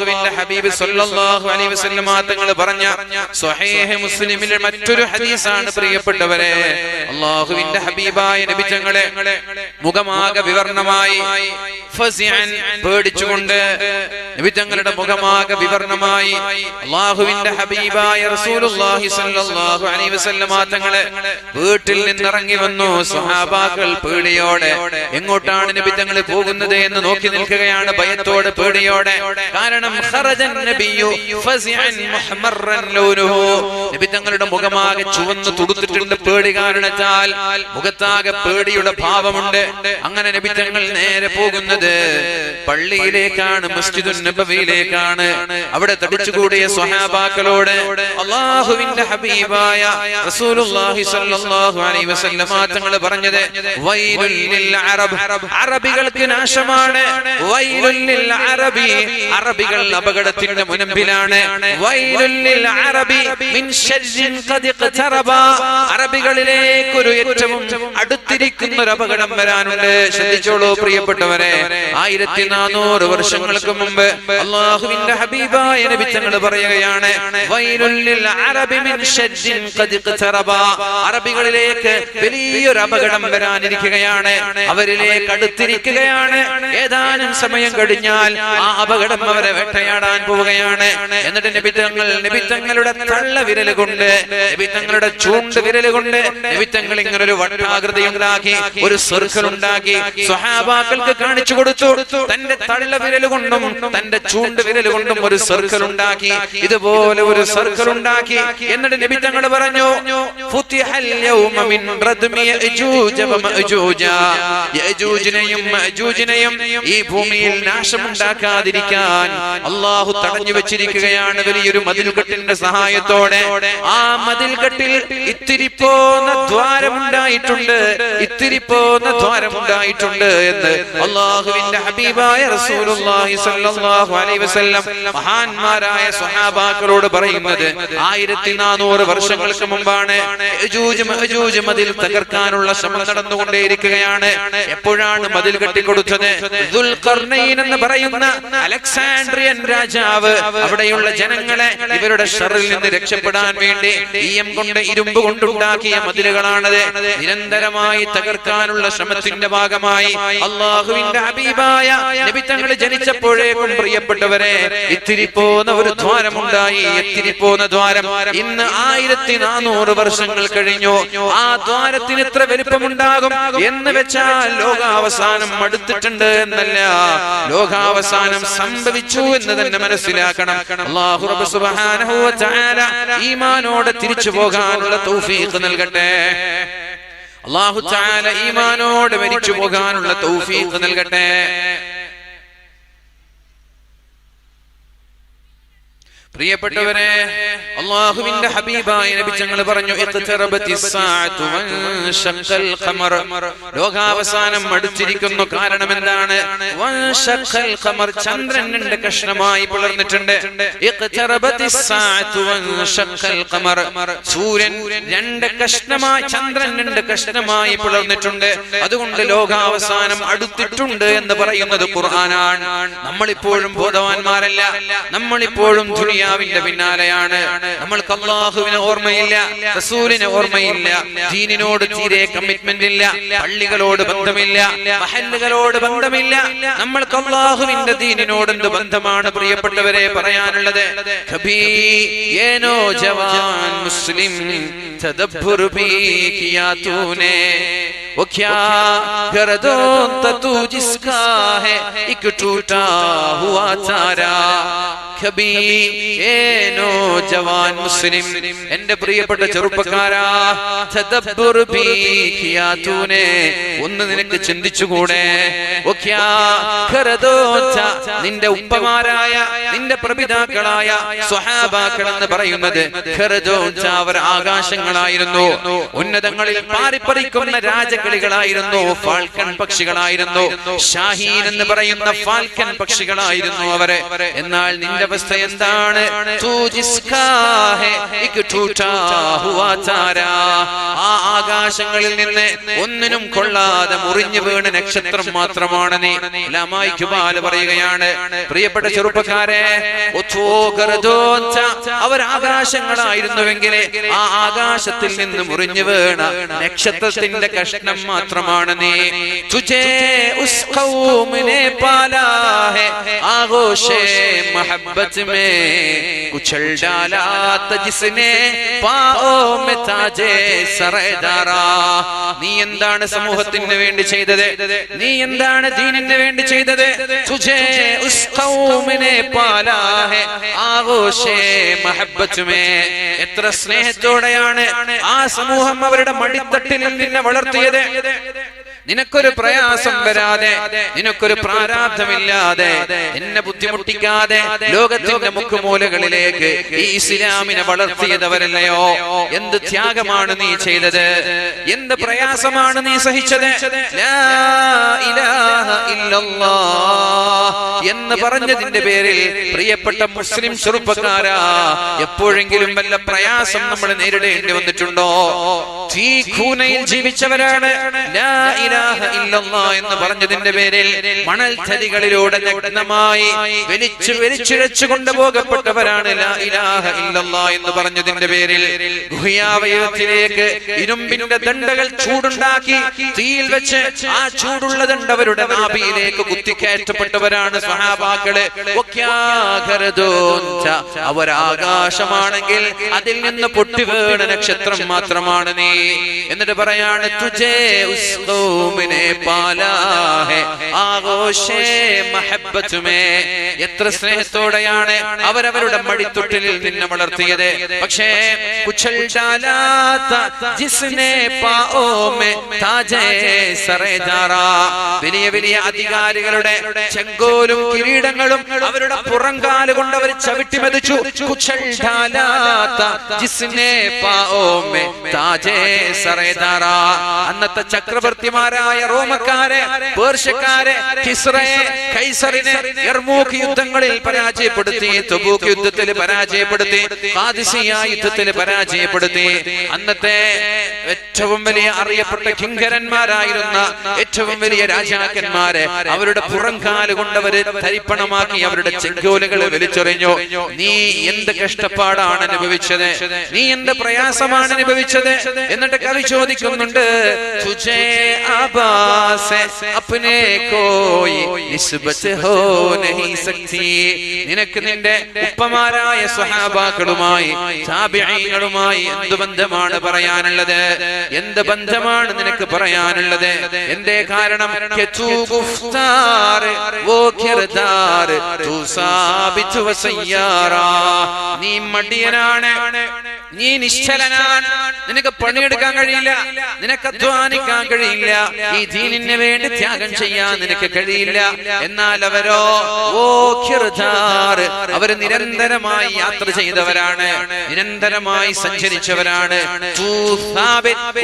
അള്ളാഹുവിന്റെ ഹബീബ് സല്ലല്ലാഹു അലൈഹി വസല്ലം തങ്ങൾ പറഞ്ഞ സ്വഹീഹ് മുസ്ലിമിലെ മറ്റൊരു ഹദീസാണ് പ്രിയപ്പെട്ടവരെ. അള്ളാഹുവിന്റെ ഹബീബായ നബി തങ്ങളെ മുഖമാകെ വിവരണമായി പേടിച്ചുകൊണ്ട് നബി തങ്ങളുടെ മുഖമാകെ വിവരണമായി അള്ളാഹുവിന്റെ ഹബീബായ റസൂലുള്ളാഹി സല്ലല്ലാഹു അലൈഹി വസല്ലം തങ്ങളെ വീട്ടിൽ നിന്നിറങ്ങി വന്നു. സ്വഹാബാക്കൾ പേടിയോടെ എങ്ങോട്ടാണ് നബി തങ്ങൾ പോകുന്നത് എന്ന് നോക്കി നിൽക്കുകയാണ്. ഭയത്തോടെ പേടിയോടെ. കാരണം നബി തങ്ങളുടെ മുഖമാകെ ചുവന്ന് തുടുത്തിട്ടുണ്ട് പേടി കാരണത്താൽ. മുഖത്താകെ പേടിയുടെ ഭാവമുണ്ട്. അങ്ങനെ നബി തങ്ങൾ നേരെ പോകുന്നത് പള്ളിയിലേക്കാണ് മസ്ജിദുൻ നബവിയിലേക്കാണ്. അവിടെ തടിച്ചുകൂടിയ സ്വഹാബാക്കളോട് അള്ളാഹുവിന്റെ ഹബീബായ റസൂലുള്ളാഹി സ്വല്ലല്ലാഹു അലൈഹി വസല്ലമ തങ്ങൾ പറഞ്ഞത് വൈലുൽ ലിൽ അറബ്. അറബികൾക്ക് നാശമാണ്. വൈലുൽ ലിൽ അറബി അറബികൾ അപകടത്തിന്റെ മുനമ്പിലാണ് അറബികളിലേക്ക് ഒരു ഏറ്റവും അടുത്തിരിക്കുന്ന ഒരു അപകടം വരാനുണ്ട്. ശ്രദ്ധിച്ചോളൂ പ്രിയപ്പെട്ടവരെ. ആയിരത്തി നാനൂറ് വർഷങ്ങൾക്ക് മുമ്പ് അള്ളാഹുവിന്റെ ഹബീബായ നബി തങ്ങൾ പറയുകയാണ് അറബികളിലേക്ക് വലിയൊരു അപകടം വരാനിരിക്കുകയാണ്. അവരിലേക്ക് അടുത്തിരിക്കുകയാണ്. ഏതാനും സമയം കഴിഞ്ഞാൽ ആ അപകടം അവരെ വേട്ടയാടാൻ പോവുകയാണ്. എന്നിട്ട് നിബിത്തങ്ങൾ നിബിത്തങ്ങളുടെ തള്ള വിരൽ കൊണ്ട് നിബിത്തങ്ങളുടെ ചൂണ്ട് വിരൽ കൊണ്ട് നിബിത്തങ്ങൾ ഇങ്ങനെ ഒരു വട്ടാകൃതി ഉണ്ടാക്കി ഒരു സർക്കിൾ ഉണ്ടാക്കി സ്വഹാബാക്കൾക്ക് കാണിച്ചു കൊടുത്തു. തന്റെ തള്ള വിരൽ കൊണ്ടും തന്റെ ചൂണ്ട് വിരൽ കൊണ്ടും ഒരു സർക്കിൾ ഉണ്ടാക്കി ഇതുപോലെ ഒരു സർക്കിൾ ഉണ്ടാക്കി. എന്നിട്ട് നിബിത്തങ്ങൾ പറഞ്ഞു ഈ ഭൂമിയിൽ നാശമുണ്ടാക്കാതിരിക്കാൻ അള്ളാഹു തടഞ്ഞു വെച്ചിരിക്കുകയാണ് വലിയൊരു മതിൽകെട്ടിന്റെ സഹായത്തോടെ. ആ മതിൽകെട്ടിൽ ഇത്തിരി പോന്ന ദ്വാരമുണ്ടായിട്ടുണ്ട്. ഇത്തിരി പോന്ന ദ്വാരമുണ്ടായിട്ടുണ്ട് എന്ന് അള്ളാഹുവിന്റെ ഹബീബായ റസൂലുള്ളാഹി സ്വല്ലല്ലാഹു അലൈഹി വസല്ലം മഹാന്മാരായ സ്വഹാബാക്കളോട് പറയുന്നത് ആയിരത്തി നാനൂറ് വർഷങ്ങൾക്ക് മുമ്പാണ് മതിൽ തകർക്കാനുള്ള ശ്രമം നടന്നുകൊണ്ടേയിരിക്കുകയാണ്. എപ്പോഴാണ് മതിൽ കെട്ടിക്കൊടുത്തത് എന്ന് പറയുന്ന അലക്സാൻഡ്രിയൻ രാജാവ് അവിടെയുള്ള ജനങ്ങളെ ഇവരുടെ ഷറിൽ നിന്ന് രക്ഷപ്പെടാൻ വേണ്ടി ഈയം കൊണ്ട് ഇരുമ്പ് കൊണ്ടുണ്ടാക്കിയ മതിലുകളാണത്. നിരന്തരമായി തകർക്കാനുള്ള ശ്രമത്തിന്റെ ഭാഗമായി അള്ളാഹുവിന്റെ അബീബായ നബി ജനിച്ചപ്പോഴേക്കും പ്രിയപ്പെട്ടവരെ ഇത്തിരി പോന്ന ഒരു ദ്വാരമുണ്ടായി ഇത്തിരി പോന്ന ദ്വാരം ഇന്ന് ആയിരത്തി നാനൂറ് വർഷങ്ങൾ കഴിഞ്ഞു. ആ ദ്വാരത്തിന് എത്ര വലിപ്പമുണ്ടാകും എന്ന് വെച്ചാൽ ലോകാവസാനം അടുത്തിട്ടുണ്ട് എന്നല്ല. ലോകാവസാനം സംഭവിച്ചു എന്ന് തന്നെ മനസ്സിലാക്കണം. തആല ഈമാനോടെ തിരിച്ചു പോകാനുള്ള തൗഫീഖ് നൽകട്ടെ. അള്ളാഹു ഈമാനോടെ മരിച്ചു പോകാനുള്ള തൗഫീഖ് നൽകട്ടെ. പ്രിയപ്പെട്ടവരെ അള്ളാഹുവിന്റെ ഹബീബായ നബി പറഞ്ഞു ലോകാവസാനം അടുത്തിരിക്കുന്നു കാരണം എന്താണ്? ചന്ദ്രൻ കഷ്ണമായി ഖമർ. സൂര്യൻ രണ്ട് കഷ്ണമായി ചന്ദ്രൻ രണ്ട് കഷ്ണമായി പിളർന്നിട്ടുണ്ട്. അതുകൊണ്ട് ലോകാവസാനം അടുത്തിട്ടുണ്ട് എന്ന് പറയുന്നത് ഖുർആനാണ്. നമ്മളിപ്പോഴും ബോധവാന്മാരല്ല. നമ്മളിപ്പോഴും ദുനിയാവിന്റെ പിന്നാലെയാണ്. നമ്മൾക്ക് അള്ളാഹുവിനെ ഓർമ്മയില്ല റസൂലിനെ ഓർമ്മയില്ല ദീനിനോട് തീരെ കമ്മിറ്റ്മെന്റ് ഇല്ല പള്ളികളോട് ബന്ധമില്ല മഹല്ലുകളോട് ബന്ധമില്ല. നമ്മൾക്ക് അള്ളാഹുവിന്റെ ദീനിനോട് എന്ത് ബന്ധമാണ് പ്രിയപ്പെട്ടവരെ പറയാനുള്ളത്? ഏനോ ജവാൻ മുസ്ലിം تدبر بھی ജവാൻ മുസ്ലിം എന്റെ പ്രിയപ്പെട്ട ചെറുപ്പക്കാരാ ഒന്ന് നിനക്ക് ചിന്തിച്ചുകൂടെ? നിന്റെ ഉപ്പമാരായ നിന്റെ പ്രപിതാക്കളായ സ്വഹാബാക്കൾ എന്ന് പറയുന്നത് അവർ ആകാശങ്ങളായിരുന്നു. ഉന്നതങ്ങളിൽ പാറിപ്പറിക്കുന്ന രാജകളികളായിരുന്നു ഫാൽക്കൺ പക്ഷികളായിരുന്നു. ഷാഹീൻ എന്ന് പറയുന്ന ഫാൽക്കൺ പക്ഷികളായിരുന്നു അവരെ. എന്നാൽ നിന്റെ അവസ്ഥ എന്താണ്. ആ ആകാശങ്ങളിൽ നിന്ന് ഒന്നിനും കൊള്ളാതെ മുറിഞ്ഞു വീണ നക്ഷത്രം മാത്രമാണ് നീ ലമായി കുബാൽ പറയുകയാണ് പ്രിയപ്പെട്ട ചെറുപ്പക്കാരെ. അവർ ആകാശങ്ങളായിരുന്നുവെങ്കിൽ ആ ആകാശത്തിൽ നിന്ന് മുറിഞ്ഞു വീണ നക്ഷത്രത്തിന്റെ കഷ്ണം മാത്രമാണ് നീ തുജേ ഉസ് ഖൗമിനെ ആഘോഷേ മഹബ്ബത്ത് മേ കുച്ചൽ ഡാലാ തജിസ്നെ പാओ में താജേ സറദാറാ നീ എന്താണ് സമൂഹത്തിന് വേണ്ടി ചെയ്തത്? നീ എന്താണ് ദീനിന് വേണ്ടി ചെയ്തത്? തുജേ ഉസ് ഖൗമിനെ പാലാ ഹെ ആഘോഷേ മഹബ്ബത്ത് മേ എത്ര സ്നേഹത്തോടെയാണ് ആ സമൂഹം അവരുടെ മടിത്തട്ടിൽ നിന്നെ വളർത്തിയത്? നിനക്കൊരു പ്രയാസം വരാതെ നിനക്കൊരു പ്രാരാബ്ധമില്ലാതെ എന്നെ ബുദ്ധിമുട്ടിക്കാതെ ലോകത്തിന്റെ മുക്കുമൂലകളിലേക്ക് ഈ ഇസ്ലാമിനെ വളർത്തിയതവരല്ലയോ? എന്ത് ത്യാഗമാണ് നീ ചെയ്തത്? എന്ത് പ്രയാസമാണ് നീ സഹിച്ചത്? എന്ന് പറഞ്ഞതിന്റെ പേരിൽ പ്രിയപ്പെട്ട മുസ്ലിം ചെറുപ്പക്കാരാ എപ്പോഴെങ്കിലും വല്ല പ്രയാസം നമ്മൾ നേരിടേണ്ടി വന്നിട്ടുണ്ടോ? തീ ജീവിച്ചവരാണ്. എന്ന് പറഞ്ഞതിന്റെ പേരിൽ മണൽ തരികളിലൂടെ നഗ്നമായി വലിച്ചു വലിച്ചിഴച്ചു കൊണ്ടുപോകപ്പെട്ടവരാണ് ഇലാഹ എന്ന് പറഞ്ഞതിന്റെ പേരിൽ ഗുഹ്യാവയവത്തിലേക്ക് ഇരുമ്പിന്റെ ദണ്ഡകൾ ചൂടുണ്ടാക്കി തീയിൽ വെച്ച് ആ ചൂടുള്ള ദണ്ഡ് അവരുടെ നാഭിയിലേക്ക് കുത്തിക്കയറ്റപ്പെട്ടവരാണ് സഹാബാക്കൾ. അവരാകാശമാണെങ്കിൽ അതിൽ നിന്ന് പൊട്ടി നക്ഷത്രം മാത്രമാണ് നീ എന്നിട്ട് പറയാണ് തുജേ ഉസ് ഖൗമിനെ പാലാഹെ. ആഘോഷേ മഹബത്തുമേ. എത്ര സ്നേഹത്തോടെയാണ് അവരവരുടെ മടിത്തൊട്ടിലിൽ നിന്നെ വളർത്തിയത്. പക്ഷേ കുച്ചൽ വലിയ വലിയ അധികാരികളുടെ ചെങ്കോലും കിരീടങ്ങളും അവരുടെ പുറംകാല കൊണ്ട് അവർ ചവിട്ടി മതിച്ചു കുച്ചൽ അന്നത്തെ അന്നത്തെ ചക്രവർത്തിമാരായ റോമക്കാരെ പേർഷ്യക്കാരെ ഹിസ്രയെ കൈസറിനെ യർമൂക്ക് യുദ്ധങ്ങളിൽ പരാജയപ്പെടുത്തി തുബൂക്ക് യുദ്ധത്തിൽ പരാജയപ്പെടുത്തി ഖാദിസിയ യുദ്ധത്തിൽ പരാജയപ്പെടുത്തി. അന്നത്തെ ഏറ്റവും വലിയ അറിയപ്പെട്ട കിങ്കരന്മാരായിരുന്ന ഏറ്റവും വലിയ രാജാക്കന്മാരെ അവരുടെ പുറംകാൽ കൊണ്ടവര് തരിപ്പണമാക്കി അവരുടെ ചെങ്കോലുകൾ വലിച്ചെറിഞ്ഞു. നീ എന്ത് കഷ്ടപ്പാടാണ് അനുഭവിച്ചത്? നീ എന്ത് പ്രയാസമാണ് അനുഭവിച്ചത്? എന്നിട്ട് കവി ചോദിക്കുന്നുണ്ട് आबा से अपने कोई നിസ്ബത്ത് ഹോ നഹി സക്തി നിനക്ക് നിന്റെ ഉപ്പമാരായ സ്വഹാബാക്കളുമായി താബിഈങ്ങളുമായി എന്ത് ബന്ധമാണ് പറയാനുള്ളത്? എന്ത് ബന്ധമാണ് നിനക്ക് പറയാനുള്ളത്? എന്റെ കാരണം? നീ മടിയനാണ് നീ നിശ്ചലനാണ്. നിനക്ക് പണിയെടുക്കാൻ കഴിയില്ല നിനക്ക് അധ്വാനിക്കാൻ കഴിയില്ല. ഈ ദീനിന് വേണ്ടി ത്യാഗം ചെയ്യാൻ നിനക്ക് കഴിയില്ല. എന്നാൽ അവരോ ഓ അവർ നിരന്തരമായി യാത്ര ചെയ്തവരാണ്. നിരന്തരമായി സഞ്ചരിച്ചവരാണ്.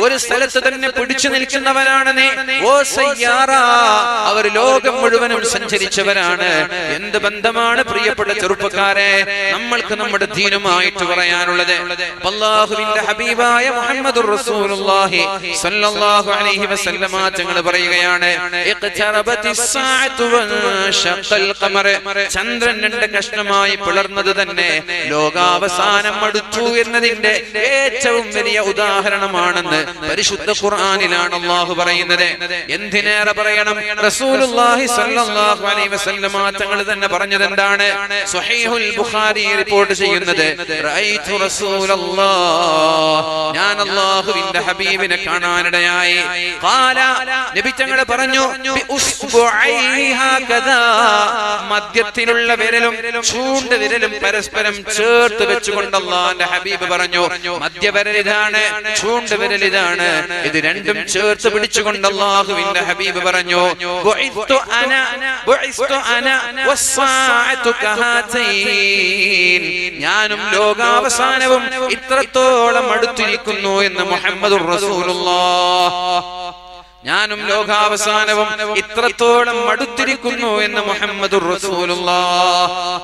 ഒരു സ്ഥലത്ത് തന്നെ പിടിച്ചു നിൽക്കുന്നവരാണ് ഓ സയ്യാറ അവർ ലോകം മുഴുവനും സഞ്ചരിച്ചവരാണ്. എന്ത് ബന്ധമാണ് പ്രിയപ്പെട്ട ചെറുപ്പക്കാരെ? നമ്മൾക്ക് നമ്മുടെ ദീനമായിട്ട് പറയാനുള്ളത്. അള്ളാഹുവിന്റെ ഹബീബായ മുഹമ്മദ് റസൂലുള്ളാഹി സ്വല്ലല്ലാഹു അലൈഹി വസല്ലമ തങ്ങൾ പറയുകയാണ്. ചന്ദ്രൻ രണ്ട് കഷ്ണമായി പിളർന്നത് തന്നെ ലോകാവസാനം അടുത്തു എന്നതിന്റെ ഏറ്റവും വലിയ ഉദാഹരണമാണെന്ന് പരിശുദ്ധ ഖുർആാനിലാണ് അള്ളാഹു പറയുന്നത്. എന്തിനേറെ പറയണം? തങ്ങൾ തന്നെ പറഞ്ഞത് എന്താണ് ബുഖാരി റിപ്പോർട്ട് ചെയ്യുന്നത് ഞാൻ അള്ളാഹുവിന്റെ ഹബീബിനെ കാണാനിടയായി. ഖാല നബി തങ്ങൾ പറഞ്ഞു മധ്യത്തിലുള്ള വിരലും ചൂണ്ട് വിരലും പരസ്പരം ചേർത്ത് വെച്ചുകൊണ്ട് അള്ളാന്റെ ഹബീബ് പറഞ്ഞു മധ്യവിരൽ ഇതാണ് ചൂണ്ട് വിരൽ ഇതാണ്. ഇത് രണ്ടും ചേർത്ത് പിടിച്ചുകൊണ്ട് അള്ളാഹുവിന്റെ ഹബീബ് പറഞ്ഞു ഞാനും ലോകാവസാനവും ഇത്രത്തോളം അടുത്തിരിക്കുന്നു എന്ന് മുഹമ്മദ് റസൂലുള്ളാഹ്. ഞാനും ലോകാവസാനവും ഇത്രത്തോളം മടുത്തിരിക്കുന്നു എന്ന് മുഹമ്മദ്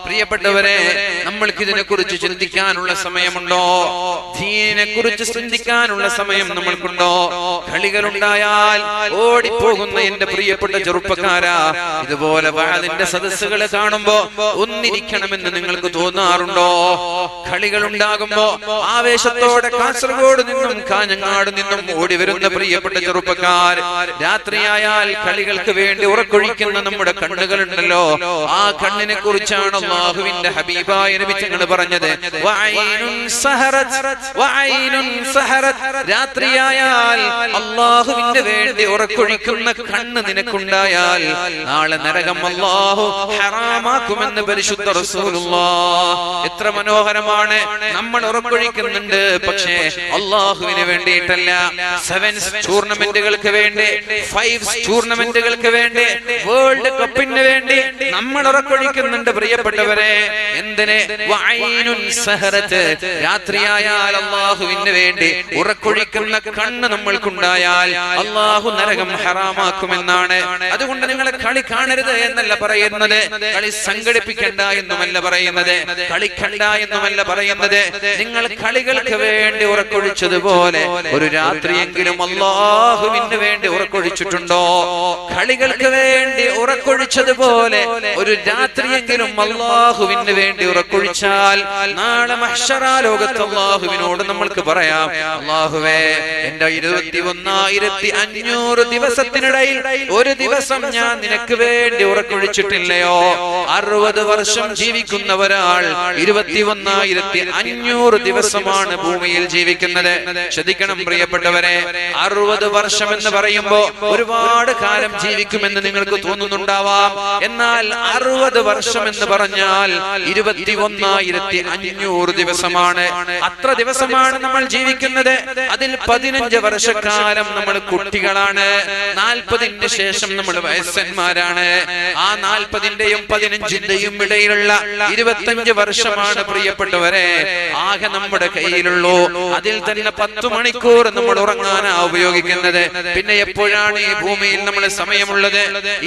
പ്രിയപ്പെട്ടവരെ നമ്മൾക്ക് ഇതിനെ കുറിച്ച് ചിന്തിക്കാനുള്ള സമയമുണ്ടോ? ധീനെ കുറിച്ച് ചിന്തിക്കാനുള്ള സമയം നമ്മൾക്കുണ്ടോ? കളികളുണ്ടായാൽ ഓടിപ്പോകുന്ന എന്റെ പ്രിയപ്പെട്ട ചെറുപ്പക്കാരാ ഇതുപോലെ അതിന്റെ സദസ്സുകളെ കാണുമ്പോ ഒന്നിരിക്കണമെന്ന് നിങ്ങൾക്ക് തോന്നാറുണ്ടോ? കളികൾ ഉണ്ടാകുമ്പോ ആവേശത്തോടെ കാസർഗോഡ് നിന്നും കാഞ്ഞങ്ങാട് നിന്നും ഓടി വരുന്ന പ്രിയപ്പെട്ട ചെറുപ്പക്കാർ രാത്രിയായാൽ കളികൾക്ക് വേണ്ടി ഉറക്കൊഴിക്കുന്ന നമ്മുടെ കണ്ണുകളുണ്ടല്ലോ. ആ കണ്ണിനെ കുറിച്ചാണ് അള്ളാഹുവിന്റെ ഹബീബായ പറഞ്ഞത്. രാത്രിയായാൽ അള്ളാഹുവിന്റെ വേണ്ടി ഉറക്കൊഴിക്കുന്ന കണ്ണ് നിനക്കുണ്ടായാൽ നാളെ നരകം അള്ളാഹു ഹറാമാക്കുമെന്ന് പരിശുദ്ധ എത്ര മനോഹരമാണ്. നമ്മൾ ഉറക്കൊഴിക്കുന്നുണ്ട്. പക്ഷേ അള്ളാഹുവിന് വേണ്ടിയിട്ടല്ല. സെവൻസ് ടൂർണമെന്റുകൾക്ക് വേണ്ടി ഫൈവ് ടൂർണമെന്റുകൾക്ക് വേണ്ടി? വേൾഡ് കപ്പിന് വേണ്ടി? നമ്മൾ ഉറക്കൊഴിക്കുന്നുണ്ട് പ്രിയപ്പെട്ടവരെ. എന്തിന്? രാത്രിയായാൽ അള്ളാഹുവിന് വേണ്ടി ഉറക്കൊഴിക്കുന്ന കണ്ണ് നമ്മൾക്കുണ്ടായാൽ അള്ളാഹു നരകം ഹറാമാക്കുമെന്നാണ്. അതുകൊണ്ട് നിങ്ങൾ കളി കാണരുത് എന്നല്ല പറയുന്നത്. കളി സംഘടിപ്പിക്കണ്ട എന്നുമല്ല പറയുന്നത്. കളിക്കണ്ട എന്നുമല്ല പറയുന്നത്. നിങ്ങൾ കളികൾക്ക് വേണ്ടി ഉറക്കൊഴിച്ചതുപോലെ ഒരു രാത്രിയെങ്കിലും അള്ളാഹുവിന് വേണ്ടി ഉറക്കൊഴിച്ചിട്ടുണ്ടോ? കളികൾക്ക് വേണ്ടി ഉറക്കൊഴിച്ചതുപോലെ ഒരു രാത്രിയെങ്കിലും അള്ളാഹുവിന് വേണ്ടി ഉറക്കൊഴിച്ചാൽ നാളെ മഹ്ഷറാ ലോകത്ത് അള്ളാഹുവിനോട് നമ്മൾക്ക് പറയാം അള്ളാഹുവേ എന്റെ ഇരുപത്തി ഒന്നായിരത്തി അഞ്ഞൂറ് ദിവസത്തിനിടയിൽ ഒരു ദിവസം ഞാൻ നിനക്ക് വേണ്ടി ഉറക്കൊഴിച്ചിട്ടില്ലയോ? അറുപത് വർഷം ജീവിക്കുന്ന ഒരാൾ ഇരുപത്തി ഒന്നായിരത്തി അഞ്ഞൂറ് ദിവസമാണ് ഭൂമിയിൽ ജീവിക്കുന്നത്. ശ്രദ്ധിക്കണം പ്രിയപ്പെട്ടവരെ അറുപത് വർഷം എന്ന് പറയുമ്പോ ഒരുപാട് കാലം ജീവിക്കുമെന്ന് നിങ്ങൾക്ക് തോന്നുന്നുണ്ടാവാം. എന്നാൽ അറുപത് വർഷം എന്ന് പറഞ്ഞാൽ ഇരുപത്തി ഒന്നായിരത്തി അഞ്ഞൂറ് ദിവസമാണ്. അത്ര ദിവസമാണ് നമ്മൾ ജീവിക്കുന്നത്. അതിൽ പതിനഞ്ച് വർഷക്കാലം നമ്മൾ കുട്ടികളാണ്. നാൽപ്പതിന്റെ ശേഷം നമ്മൾ വയസ്സന്മാരാണ്. ആ നാൽപ്പതിന്റെയും പതിനഞ്ചിന്റെയും ഇടയിലുള്ള ഇരുപത്തഞ്ച് വർഷമാണ് പ്രിയപ്പെട്ടവരെ. ആകെ നമ്മുടെ കയ്യിലുള്ളൂ. അതിൽ തന്നെ പത്ത് മണിക്കൂർ നമ്മൾ ഉറങ്ങാനാ ഉപയോഗിക്കുന്നത്. പിന്നെ എപ്പോഴാണ് ഈ ഭൂമിയിൽ നമ്മൾ സമയമുള്ളത്?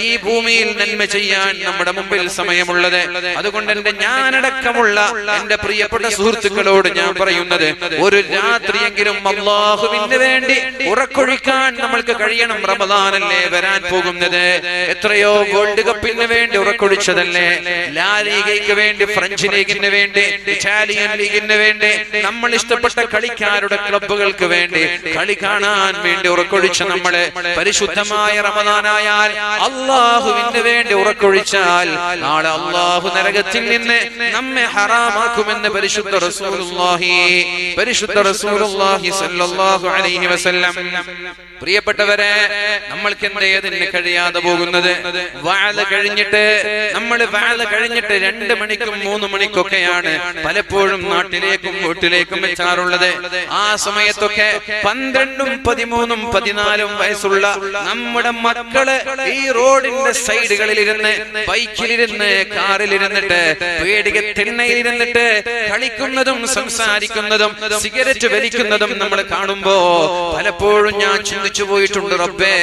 ഈ ഭൂമിയിൽ നന്മ ചെയ്യാൻ നമ്മുടെ മുമ്പിൽ സമയമുള്ളത്. അതുകൊണ്ട് എന്റെ ഞാനടക്കമുള്ള എന്റെ പ്രിയപ്പെട്ട സുഹൃത്തുക്കളോട് ഞാൻ പറയുന്നത് ഒരു രാത്രിയെങ്കിലും അള്ളാഹുവിന് വേണ്ടി ഉറക്കൊഴിക്കാൻ നമ്മൾക്ക് കഴിയണം. റമദാനല്ലേ വരാൻ പോകുന്നത്? എത്രയോ വേൾഡ് കപ്പിന് വേണ്ടി ഉറക്കൊഴിച്ചതല്ലേ? ലാ ലീഗയ്ക്ക് വേണ്ടി ഫ്രഞ്ച് ലീഗിന് വേണ്ടി ഇറ്റാലിയൻ ലീഗിന് വേണ്ടി നമ്മൾ ഇഷ്ടപ്പെട്ട കളിക്കാരുടെ ക്ലബുകൾക്ക് വേണ്ടി കളി കാണാൻ വേണ്ടി ഉറക്കൊഴിച്ച നമ്മൾ പരിശുദ്ധമായ റമദാനായാൽ അള്ളാഹുവിന് വേണ്ടി ഉറക്കൊഴിച്ചാൽ നാളെ അള്ളാഹു നരകത്തിൽ നിന്ന് നമ്മെ ഹറാമാക്കുമെന്ന് പരിശുദ്ധ റസൂലുള്ളാഹി പരിശുദ്ധ റസൂലുള്ളാഹി സ്വല്ലല്ലാഹു അലൈഹി വസല്ലം. പ്രിയപ്പെട്ടവരെ നമ്മൾക്ക് എന്തേ അതിന് കഴിയാതെ പോകുന്നത്? വാഴ കഴിഞ്ഞിട്ട് നമ്മൾ വാഴ കഴിഞ്ഞിട്ട് രണ്ട് മണിക്കും മൂന്ന് മണിക്കൊക്കെയാണ് പലപ്പോഴും നാട്ടിലേക്കും വീട്ടിലേക്കും വെച്ചാറുള്ളത് ആ സമയത്തൊക്കെ പന്ത്രണ്ടും പതിമൂന്നും പതിനാലും വയസ്സുള്ള നമ്മുടെ മക്കൾ ഈ റോഡിന്റെ സൈഡുകളിൽ ഇരുന്ന് ബൈക്കിലിരുന്ന് കാറിലിരുന്നിട്ട് പേടിക തിണ്ണയിലിരുന്നിട്ട് കളിക്കുന്നതും സംസാരിക്കുന്നതും സിഗരറ്റ് വലിക്കുന്നതും നമ്മൾ കാണുമ്പോ പലപ്പോഴും ഞാൻ ചിന്തിച്ചു പോയിട്ടുണ്ട് റബ്ബേ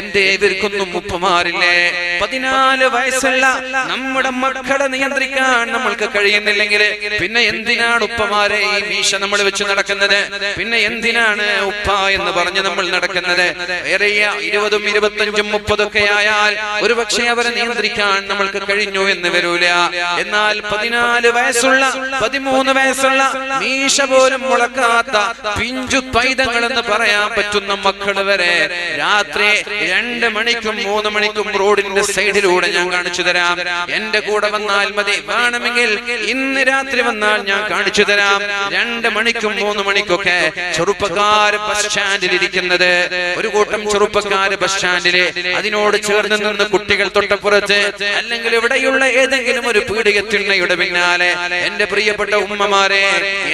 എന്തേ ഇവർക്കൊന്നും മുപ്പമാറില്ലേ പതിനാല് വയസ്സുള്ള നമ്മുടെ മക്കളെ നിയന്ത്രിക്കാൻ നമ്മൾക്ക് കഴിയുന്നില്ലെങ്കിൽ പിന്നെ എന്തിനാണ് ഉപ്പമാരെ ഈ മീശ നമ്മൾ വെച്ച് നടക്കുന്നത്? പിന്നെ എന്തിനാണ് ഉപ്പ എന്ന് പറഞ്ഞ് നമ്മൾ നടക്കുന്നത്? വേറെ ഇരുപതും ഇരുപത്തഞ്ചും മുപ്പതൊക്കെ ആയാൽ ഒരു പക്ഷേ അവരെ നിയന്ത്രിക്കാൻ നമ്മൾക്ക് കഴിഞ്ഞു എന്ന് വരൂല. എന്നാൽ പതിനാല് വയസ്സുള്ള പതിമൂന്ന് വയസ്സുള്ള മീശ പോലും മുളക്കാത്ത പിഞ്ചു പൈതങ്ങൾ എന്ന് പറയാൻ പറ്റുന്ന മക്കൾ വരെ രാത്രി രണ്ട് മണിക്കും മൂന്ന് മണിക്കും റോഡിന്റെ സൈഡിലൂടെ ഞാൻ കാണിച്ചു തരാം. എന്റെ കൂടെ വന്നാൽ മതി. വേണമെങ്കിൽ ഇന്ന് രാത്രി വന്നാൽ ഞാൻ കാണിച്ചു തരാം. രണ്ട് മണിക്കും മൂന്ന് മണിക്കൊക്കെ ചെറുപ്പക്കാർ ബസ് സ്റ്റാൻഡിൽ ഇരിക്കുന്നത്. ഒരു കൂട്ടം ചെറുപ്പക്കാര് ബസ് സ്റ്റാൻഡിൽ അതിനോട് ചേർന്ന് നിന്ന് കുട്ടികൾ തൊട്ടപ്പുറത്ത് അല്ലെങ്കിൽ ഇവിടെയുള്ള ഏതെങ്കിലും ഒരു പീഡിക തിണ്ണയുടെ പിന്നാലെ എന്റെ പ്രിയപ്പെട്ട ഉമ്മമാരെ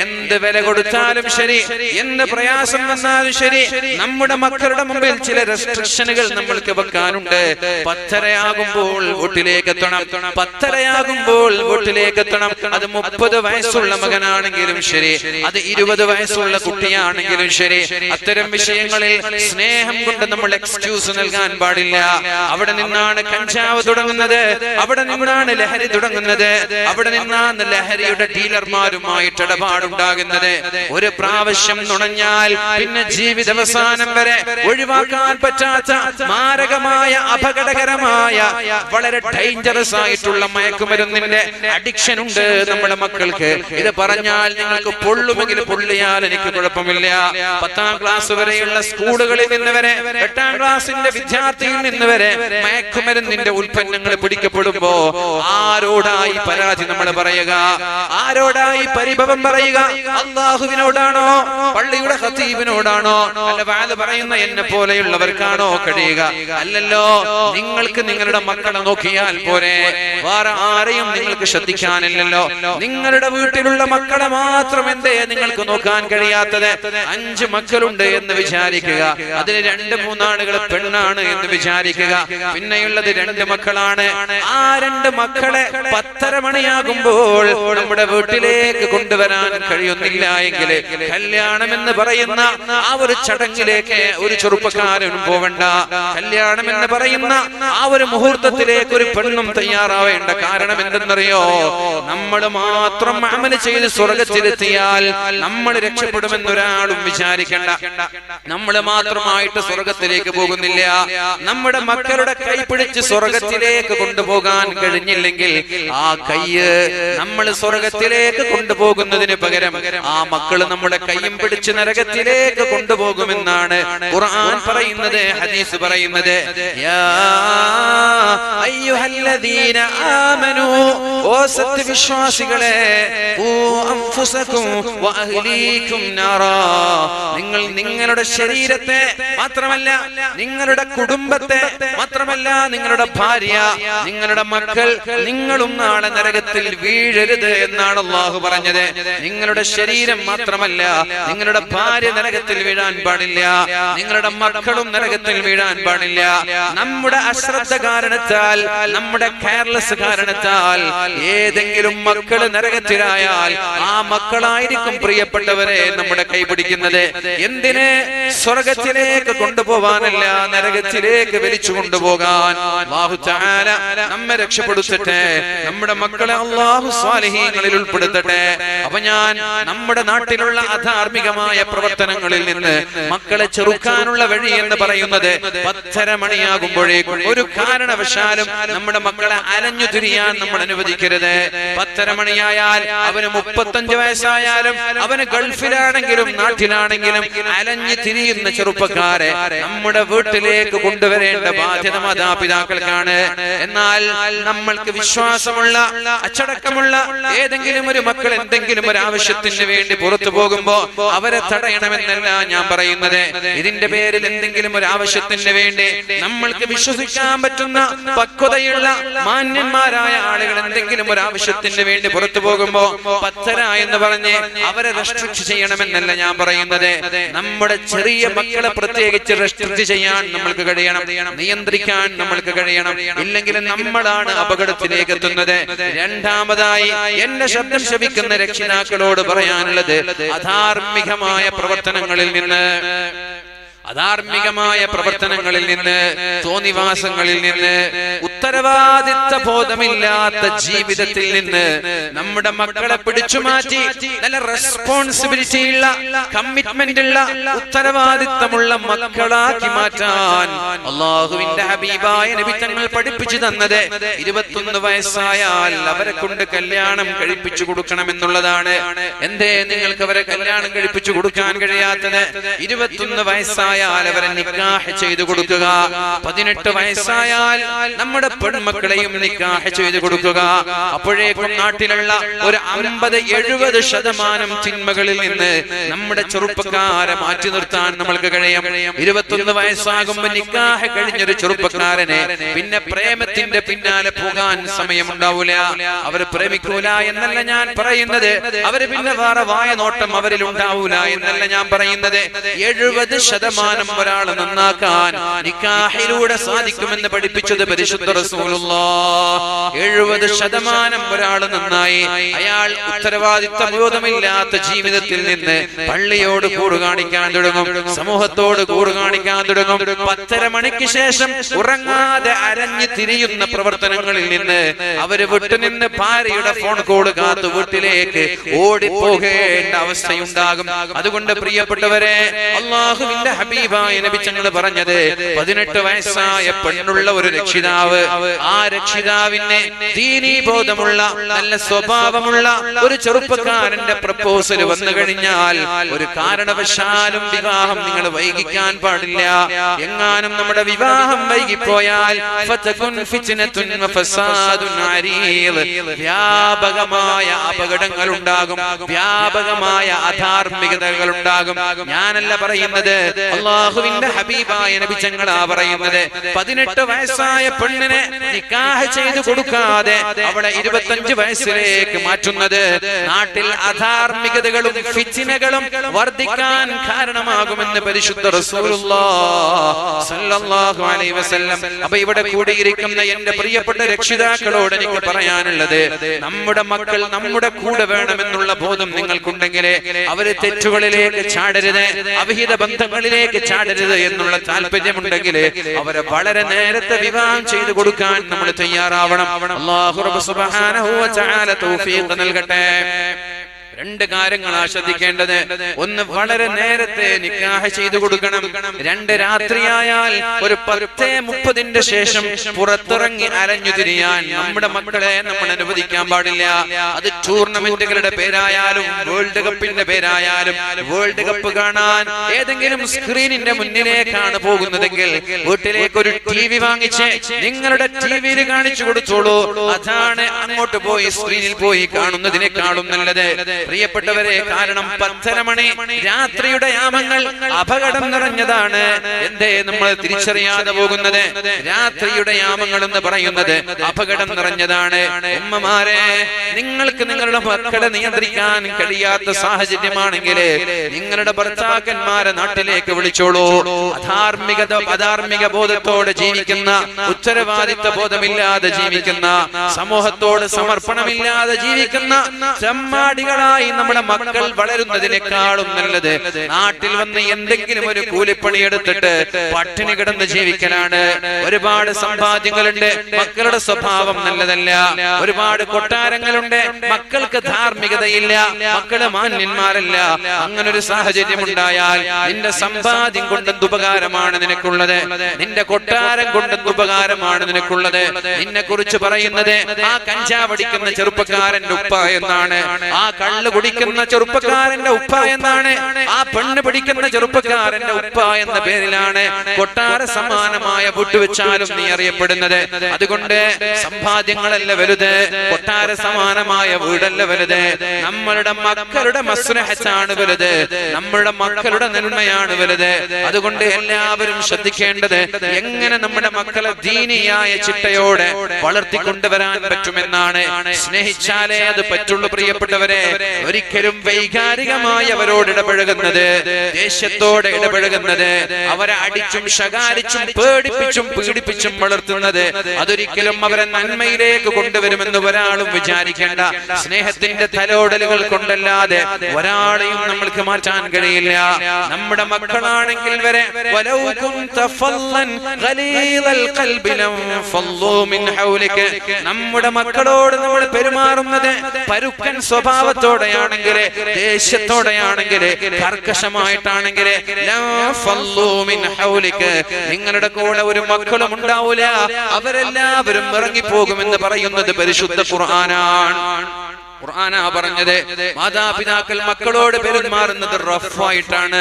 എന്ത് വില കൊടുത്താലും ശരി എന്ത് പ്രയാസം വന്നാലും ശരി നമ്മുടെ മക്കളുടെ മുമ്പിൽ ചില റെസ്ട്രിക്ഷനുകൾ നമ്മൾക്ക് വെക്കാനുണ്ട്. പത്തരയാകുമ്പോൾ വീട്ടിലേക്ക് എത്തണം പത്തരയാകുമ്പോൾ വീട്ടിലേക്ക് എത്തണം അത് മുപ്പത് വയസ്സുള്ള മകനാണെങ്കിലും ശരി അത് ഇരുപത് വയസ്സുള്ള കുട്ടിയാണെങ്കിലും ശരി. അത്തരം വിഷയങ്ങളിൽ സ്നേഹം കൊണ്ട് കൊണ്ട് നമ്മൾ എക്സ്ക്യൂസ് നൽകാൻ പാടില്ല. അവിടെ നിന്നാണ് കഞ്ചാവ് തുടങ്ങുന്നത്. അവിടെ നിന്നാണ് ലഹരി തുടങ്ങുന്നത്. അവിടെ നിന്നാണ് ലഹരിയുടെ ഡീലർമാരുമായിട്ട് ഇടപാടുണ്ടാകുന്നത്. ഒരു പ്രാവശ്യം നുണഞ്ഞാൽ പിന്നെ ജീവിതാവസാനം വരെ ഒഴിവാക്കാൻ പറ്റാത്ത മാരകമായ അപകടകരമായ വളരെ ഡേഞ്ചറസ് ആയിട്ടുള്ള മയക്കുമരുന്നിന്റെ അഡിക്ഷൻ ഉണ്ട് നമ്മുടെ മക്കൾക്ക്. ഇത് പറഞ്ഞാൽ നിങ്ങൾക്ക് പൊള്ളുമെങ്കിൽ പൊള്ളിയാൽ എനിക്ക് കുഴപ്പമില്ല. പത്താം ക്ലാസ് വരെയുള്ള സ്കൂളുകളിൽ നിന്ന് വരെ എട്ടാം ക്ലാസ്സിന്റെ വിദ്യാർത്ഥിയിൽ നിന്ന് വരെ മയക്കുമരുന്നിന്റെ ഉൽപ്പന്നങ്ങൾ പിടിക്കപ്പെടുമ്പോ ആരോടായി പരാതി നമ്മൾ പറയുക? ആരോടായി പരിഭവം പറയുക? അള്ളാഹുവിനോടാണോ? പള്ളിയുടെ ഹസീബിനോടാണോ അല്ല വാൽ പറയുന്ന എന്നെ പോലെയുള്ളവർക്കാണോ കഴിയുക? അല്ലല്ലോ നിങ്ങൾക്ക് നിങ്ങളുടെ മക്കളെ നോക്കിയാൽ പോരെ. വേറെ ആരെയും നിങ്ങൾക്ക് ശ്രദ്ധിക്കാനില്ലല്ലോ. നിങ്ങളുടെ വീട്ടിലുള്ള മക്കളെ മാത്രം എന്തേ നിങ്ങൾക്ക് നോക്കാൻ കഴിയാത്തത് അഞ്ച് മക്കളുണ്ട് എന്ന് വിചാരിക്കുക. അതിന് രണ്ട് മൂന്നാളുകൾ പെണ്ണാണ് എന്ന് വിചാരിക്കുക. പിന്നെയുള്ളത് രണ്ട് മക്കളാണ്. ആ രണ്ട് മക്കളെ പത്തര മണിയാകുമ്പോൾ നമ്മുടെ വീട്ടിലേക്ക് കൊണ്ടുവരാൻ കഴിയുന്നില്ല എങ്കിൽ കല്യാണം എന്ന് പറയുന്ന ആ ഒരു ചടങ്ങിലേക്ക് ഒരു ചെറുപ്പക്കാരനും പോവണ്ട. കല്യാണം എന്ന് പറയുന്ന ആ ഒരു മുഹൂർത്തത്തിലേക്ക് ഒരു പെണ്ണും തയ്യാറാവേണ്ട. കാരണം എന്തെന്നറിയോ? നമ്മൾ മാത്രം അമൽ ചെയ്ത് സ്വർഗത്തിലെത്തിയാൽ നമ്മൾ രക്ഷപ്പെടുമെന്നൊരാളും വിചാരിക്കണ്ട. നമ്മൾ മാത്രമായിട്ട് സ്വർഗത്തിലേക്ക് പോകുന്നില്ല. നമ്മുടെ മക്കളുടെ കൈ പിടിച്ച് സ്വർഗത്തിലേക്ക് കൊണ്ടുപോകാൻ കഴിഞ്ഞില്ലെങ്കിൽ ആ കയ്യ് നമ്മൾ സ്വർഗത്തിലേക്ക് കൊണ്ടുപോകുന്നതിന് പകരം ആ മക്കൾ നമ്മുടെ കൈയും പിടിച്ച് നരകത്തിലേക്ക് കൊണ്ടുപോകുമെന്നാണ് ഖുർആൻ പറയുന്നത് ഹദീസ് പറയുന്നത്. യാ അയ്യുഹല്ലദീന ആമനൂ ഓ സത്യവിശ്വാസികളെ ഓ വഅഹ്ലീകും നിങ്ങൾ നിങ്ങളുടെ ശരീരത്തെ മാത്രമല്ല നിങ്ങളുടെ കുടുംബത്തെ മാത്രമല്ല നിങ്ങളുടെ ഭാര്യ നിങ്ങളുടെ മക്കൾ നിങ്ങളും നാളെ നരകത്തിൽ വീഴരുത് എന്നാണ് അള്ളാഹു പറഞ്ഞത്. നിങ്ങളുടെ ശരീരം മാത്രമല്ല നിങ്ങളുടെ ഭാര്യ നരകത്തിൽ വീഴാൻ പാടില്ല നിങ്ങളുടെ മക്കളും നരകത്തിൽ വീഴാൻ പാടില്ല. നമ്മുടെ അശ്രദ്ധ കാരണത്താൽ നമ്മുടെ കെയർലെസ് കാരണത്താൽ ഏതെങ്കിലും മക്കൾ നരകത്തിലായാൽ ആ മക്കളായിരിക്കും പ്രിയപ്പെട്ടവരെ നമ്മുടെ കൈപിടിക്കുന്നത്. എന്തിന്? സ്വർഗത്തിലേക്ക് കൊണ്ടുപോവാനല്ല നരകത്തിലേക്ക് വലിച്ചു കൊണ്ടുപോകാൻ നമ്മെ രക്ഷപ്പെടുത്തട്ടെ. നമ്മുടെ മക്കളെ അള്ളാഹു സ്വാലിഹീങ്ങളിൽ ഉൾപ്പെടുത്തട്ടെ. അപ്പൊ ഞാൻ നമ്മുടെ നാട്ടിലുള്ള അധാർമികമായ പ്രവർത്തനങ്ങളിൽ നിന്ന് മക്കളെ ചെറുക്കാനുള്ള വഴി എന്ന് പറയുന്നത് പത്തര മണിയാകുമ്പോഴേക്കും ഒരു കാരണവശാലും നമ്മുടെ മക്കളെ അലഞ്ഞു തിരിയാൻ നമ്മൾ അനുവദിക്കരുത്. പത്തര മണിയായാൽ അവന് മുപ്പത്തഞ്ച് വയസ്സായാലും അവന് ഗൾഫിലാണെങ്കിലും നാട്ടിലാണെങ്കിലും അലഞ്ഞു തിരിയുന്ന ചെറുപ്പക്കാരെ നമ്മുടെ വീട്ടിലേക്ക് കൊണ്ടുവരേണ്ട ബാധ്യത മാതാപിതാക്കൾക്കാണ്. എന്നാൽ നമ്മൾക്ക് വിശ്വാസമുള്ള അച്ചടക്കമുള്ള ഏതെങ്കിലും ഒരു മക്കൾ എന്തെങ്കിലും ഒരു ആവശ്യത്തിന് വേണ്ടി പുറത്തു പോകുമ്പോ അവരെ തടയണമെന്നല്ല ഞാൻ പറയുന്നത്. ഇതിന്റെ പേരിൽ എന്തെങ്കിലും ഒരു ആവശ്യത്തിന് വേണ്ടി നമ്മൾക്ക് വിശ്വസിക്കാൻ പറ്റുന്ന പക്വതയുള്ള മാന്യന്മാരായ ആളുകൾ എന്തെങ്കിലും ഒരു ആവശ്യത്തിന് വേണ്ടി പുറത്തു പോകുമ്പോ പത്തര എന്ന് പറഞ്ഞ് അവരെ റെസ്ട്രിക്ട് ചെയ്യണമെന്നല്ല ഞാൻ പറയുന്നത്. നമ്മുടെ ചെറിയ മക്കളെ പ്രത്യേകിച്ച് റെസ്ട്രിക്ട് ചെയ്യാൻ നമ്മൾക്ക് കഴിയണം നിയന്ത്രിക്കാൻ നമ്മൾക്ക് കഴിയണം. ഇല്ലെങ്കിൽ നമ്മളാണ് അപകടത്തിലേക്ക് എത്തുന്നത്. രണ്ടാമതായി എന്റെ ശബ്ദം ശപിക്കുന്ന രക്ഷിതാക്കളോട് പറയാനുള്ളത് അധാർമികമായ പ്രവർത്തനങ്ങളിൽ നിന്ന്. അധാർമികമായ പ്രവർത്തനങ്ങളിൽ നിന്ന് തോന്നിവാസങ്ങളിൽ നിന്ന് ഉത്തരവാദിത്ത ബോധമില്ലാത്ത ജീവിതത്തിൽ നിന്ന് നമ്മുടെ മക്കളെ പിടിച്ചു മാറ്റി നല്ല റെസ്പോൺസിബിലിറ്റി ഉള്ള കമ്മിറ്റ്മെന്റ് ഉള്ള ഉത്തരവാദിത്തമുള്ള മക്കളാക്കി മാറ്റാൻ അള്ളാഹുവിന്റെ ഹബീബായ നബി തങ്ങൾ പഠിപ്പിച്ചു തന്നത് ഇരുപത്തൊന്ന് വയസ്സായാൽ അവരെ കൊണ്ട് കല്യാണം കഴിപ്പിച്ചു കൊടുക്കണം എന്നുള്ളതാണ് എന്തേ നിങ്ങൾക്ക് അവരെ കല്യാണം കഴിപ്പിച്ചു കൊടുക്കാൻ കഴിയാത്തത്? ഇരുപത്തൊന്ന് വയസ്സായാൽ അവരെ നിക്കാഹ് ചെയ്തു കൊടുക്കുക. പതിനെട്ട് വയസ്സായാൽ നമ്മുടെ പെൺമക്കളെയും നിക്കാഹ് ചെയ്തു കൊടുക്കുക. അപ്പോഴേക്കും നാട്ടിലുള്ള ഒരു അമ്പത് എഴുപത് ശതമാനം തിന്മകളിൽ നിന്ന് നമ്മുടെ ചെറുപ്പക്കാരെ മാറ്റി നിർത്താൻ നമ്മൾക്ക് കഴിയും. ഇരുപത്തൊന്ന് വയസ്സാകുമ്പോ നിക്കാഹ് കഴിഞ്ഞൊരു ചെറുപ്പക്കാരനെ പിന്നെ പ്രേമത്തിന്റെ പിന്നാലെ പോകാൻ സമയമുണ്ടാവൂല അവർ പ്രേമിക്കൂല എന്നല്ല ഞാൻ പറയുന്നത്. അവർ പിന്നെ വേറെ വായ നോട്ടം അവരിൽ ഉണ്ടാവൂല എന്നല്ല ഞാൻ പറയുന്നത്. എഴുപത് ശതമാനം ശതമാനം ഒരാൾ നന്നാക്കാൻ നിക്കാഹിലൂടെ സാധിക്കുമെന്ന് പഠിപ്പിച്ചത് പരിശുദ്ധ എഴുപത് ശതമാനം ഒരാൾ നന്നായി. അയാൾ ഉത്തരവാദിത്ത ബോധമില്ലാത്ത ജീവിതത്തിൽ നിന്ന് പള്ളിയോട് കൂറ് കാണിക്കാൻ തുടങ്ങും. സമൂഹത്തോട് കൂറ് കാണിക്കാൻ തുടങ്ങും. പത്തര മണിക്ക് ശേഷം ഉറങ്ങാതെ അരഞ്ഞു തിരിയുന്ന പ്രവർത്തനങ്ങളിൽ നിന്ന് അവർ വിട്ടുനിന്ന് ഭാര്യയുടെ ഫോൺ കോൾ കാത്തു വീട്ടിലേക്ക് ഓടിപ്പോകേണ്ട അവസ്ഥയുണ്ടാകും. അതുകൊണ്ട് പ്രിയപ്പെട്ടവരെ അള്ളാഹുവിന്റെ ഹബീബായ നബിച്ചങ്ങൾ പറഞ്ഞത് പതിനെട്ട് വയസ്സായ പെണ്ണുള്ള ഒരു രക്ഷിതാവ് ആ രക്ഷിതാവിനെ ദീനീബോധമുള്ള നല്ല സ്വഭാവമുള്ള ഒരു ചെറുപ്പക്കാരന്റെ പ്രപ്പോസൽ വന്നു കഴിഞ്ഞാൽ ഒരു കാരണവശാലും വിവാഹം നിങ്ങൾ വൈകിക്കാൻ പാടില്ല എങ്ങാനും നമ്മുടെ വിവാഹം വൈകിപ്പോയാൽ. വ്യാപകമായ അപകടങ്ങൾ ഉണ്ടാകും വ്യാപകമായ അധാർമികതകൾ ഉണ്ടാകും ഞാനല്ല പറയുന്നത് അള്ളാഹുവിന്റെ ഹബീബായ നബിച്ചങ്ങളാ പറയുന്നത് പതിനെട്ട് വയസ്സായ പെണ്ണിനെ നിക്കാഹ് ചെയ്തു കൊടുക്കാതെ അവളെ ഇരുപത്തഞ്ച് വയസ്സിലേക്ക് മാറ്റുന്നത്. നാട്ടിൽ അധാർമികതകളും ഫിച്ചിനകളും വർദ്ധിക്കാൻ കാരണമാകുമെന്ന് പരിശുദ്ധ അപ്പൊ ഇവിടെ കൂടിയിരിക്കുന്ന എന്റെ പ്രിയപ്പെട്ട രക്ഷിതാക്കളോട് എനിക്ക് പറയാനുള്ളത് നമ്മുടെ മക്കൾ നമ്മുടെ കൂടെ വേണമെന്നുള്ള ബോധം നിങ്ങൾക്കുണ്ടെങ്കിൽ അവർ തെറ്റുകളിലേക്ക് ചാടരുത് അവിഹിത ബന്ധങ്ങളിലേക്ക് ചാടരുത് എന്നുള്ള താല്പര്യമുണ്ടെങ്കിൽ അവരെ വളരെ നേരത്തെ വിവാഹം ചെയ്തു കൊടുക്കാൻ നമ്മൾ തയ്യാറാവണം. നൽകട്ടെ. രണ്ട് കാര്യങ്ങൾ ആശ്രദ്ധിക്കേണ്ടത് ഒന്ന് വളരെ നേരത്തെ നിക്കാഹ ചെയ്തു കൊടുക്കണം. രണ്ട് രാത്രിയായാൽ ഒരു പത്തേ മുപ്പതിന്റെ ശേഷം പുറത്തിറങ്ങി അരഞ്ഞു തിരിയാൻ നമ്മുടെ മക്കളെ നമ്മൾ അനുവദിക്കാൻ പാടില്ല. അത് ടൂർണമെന്റുകളുടെ പേരായാലും വേൾഡ് കപ്പിന്റെ പേരായാലും വേൾഡ് കപ്പ് കാണാൻ ഏതെങ്കിലും സ്ക്രീനിന്റെ മുന്നിലേക്കാണ് പോകുന്നതെങ്കിൽ വീട്ടിലേക്ക് ഒരു ടി വി വാങ്ങിച്ച് നിങ്ങളുടെ ടി വിയിൽ കാണിച്ചു കൊടുത്തോളൂ. അതാണ് അങ്ങോട്ട് പോയി സ്ക്രീനിൽ പോയി കാണുന്നതിനേക്കാളും നല്ലത്. പ്രിയപ്പെട്ടവരെ കാരണം പത്തര മണി രാത്രിയുടെ യാമങ്ങൾ അപകടം നിറഞ്ഞതാണ്. എന്തേ നമ്മൾ തിരിച്ചറിയാതെ പോകുന്നത്? രാത്രിയുടെ യാമങ്ങൾ എന്ന് പറയുന്നത് അപകടം നിറഞ്ഞതാണ്. ഉമ്മമാരെ നിങ്ങൾക്ക് നിങ്ങളുടെ മക്കളെ നിയന്ത്രിക്കാൻ കഴിയാത്ത സാഹചര്യമാണെങ്കിൽ നിങ്ങളുടെ ഭർത്താക്കന്മാരെ നാട്ടിലേക്ക് വിളിച്ചോളൂ. അധാർമികത അധാർമിക ബോധത്തോടെ ജീവിക്കുന്ന ഉത്തരവാദിത്ത ബോധമില്ലാതെ ജീവിക്കുന്ന സമൂഹത്തോട് സമർപ്പണമില്ലാതെ ജീവിക്കുന്ന ചെമ്മാടികളായി നമ്മുടെ മക്കൾ വളരുന്നതിനേക്കാളും നല്ലത്. നാട്ടിൽ വന്ന് എന്തെങ്കിലും ഒരു കൂലിപ്പണി എടുത്തിട്ട് പട്ടിണി കിടന്ന് ജീവിക്കാനാണ് ഒരുപാട് സമ്പാദ്യങ്ങളുണ്ട്. മക്കളുടെ സ്വഭാവം നല്ലതല്ല. ഒരുപാട് കൊട്ടാരങ്ങളുണ്ട്. മക്കൾക്ക് ധാർമ്മികതയില്ല. മക്കൾ മാന്യന്മാരല്ല. അങ്ങനെ ഒരു സാഹചര്യം ഉണ്ടായാൽ നിന്റെ സമ്പാദ്യം കൊണ്ട് ഉപകാരമാണ് നിനക്കുള്ളത്? നിന്റെ കൊട്ടാരം കൊണ്ട് ഉപകാരമാണ് നിനക്കുള്ളത്? നിന്നെ കുറിച്ച് പറയുന്നത് ആ കഞ്ചാവടിക്കുന്ന ചെറുപ്പക്കാരൻ ഉപ്പ എന്നാണ്. ആ കള്ള് കുടിക്കുന്ന ചെറുപ്പക്കാരന്റെ ഉപ്പ എന്നാണ് ആ പെണ്ണ് പിടിക്കുന്ന ചെറുപ്പക്കാരന്റെ ഉപ്പ എന്ന പേരിലാണ് കൊട്ടാര സമാനമായ വിട്ടുവെച്ചാലും നീ അറിയപ്പെടുന്നത്. അതുകൊണ്ട് സമ്പാദ്യങ്ങളല്ല വലുത് കൊട്ടാര സമാനമായ വീടല്ല വലുത്. നമ്മളുടെ മക്കളുടെ മസ്നഹത്താണ് വലുത്. നമ്മളുടെ മക്കളുടെ നന്മയാണ് വലുത്. അതുകൊണ്ട് എല്ലാവരും ശ്രദ്ധിക്കേണ്ടത് എങ്ങനെ നമ്മുടെ മക്കളെ ദീനിയായ ചിട്ടയോടെ വളർത്തിക്കൊണ്ടുവരാൻ പറ്റുമെന്നാണ്. സ്നേഹിച്ചാലേ അത് പറ്റുള്ളൂ പ്രിയപ്പെട്ടവരെ. ഒരിക്കലും വൈകാരികമായി അവരോട് ഇടപഴകുന്നത് ദേഷ്യത്തോടെ ഇടപഴകുന്നത് അവരെ അടിച്ചും ശകാരിച്ചും പേടിപ്പിച്ചും പീഡിപ്പിച്ചും വളർത്തുന്നത് അതൊരിക്കലും അവരെ നന്മയിലേക്ക് കൊണ്ടുവരുമെന്ന് ഒരാളും വിചാരിക്കേണ്ട. സ്നേഹത്തിന്റെ തലോടലുകൾ കൊണ്ടല്ലാതെ ഒരാളെയും നമ്മൾക്ക് മാറ്റാൻ കഴിയില്ല. നമ്മുടെ മക്കളാണെങ്കിൽ വരെ നമ്മുടെ മക്കളോട് നമ്മൾ പെരുമാറുന്നത് പരുക്കൻ സ്വഭാവത്തോടെയാണെങ്കിൽ ദേഷ്യത്തോടെയാണെങ്കിൽ കർക്കശമായിട്ടാണെങ്കിൽ ലം ഫല്ലൂ ഹൗലിക നിങ്ങളുടെ കൂടെ ഒരു മക്കളും ഉണ്ടാവൂല. അവരെല്ലാവരും ഇറങ്ങിപ്പോകുമെന്ന് പറയുന്നത് പരിശുദ്ധ ഖുർആനാണ്. ഖുർആനാ പറഞ്ഞത് മാതാപിതാക്കൾ മക്കളോട് പെരുമാറുന്നത് റഫായിട്ടാണ്.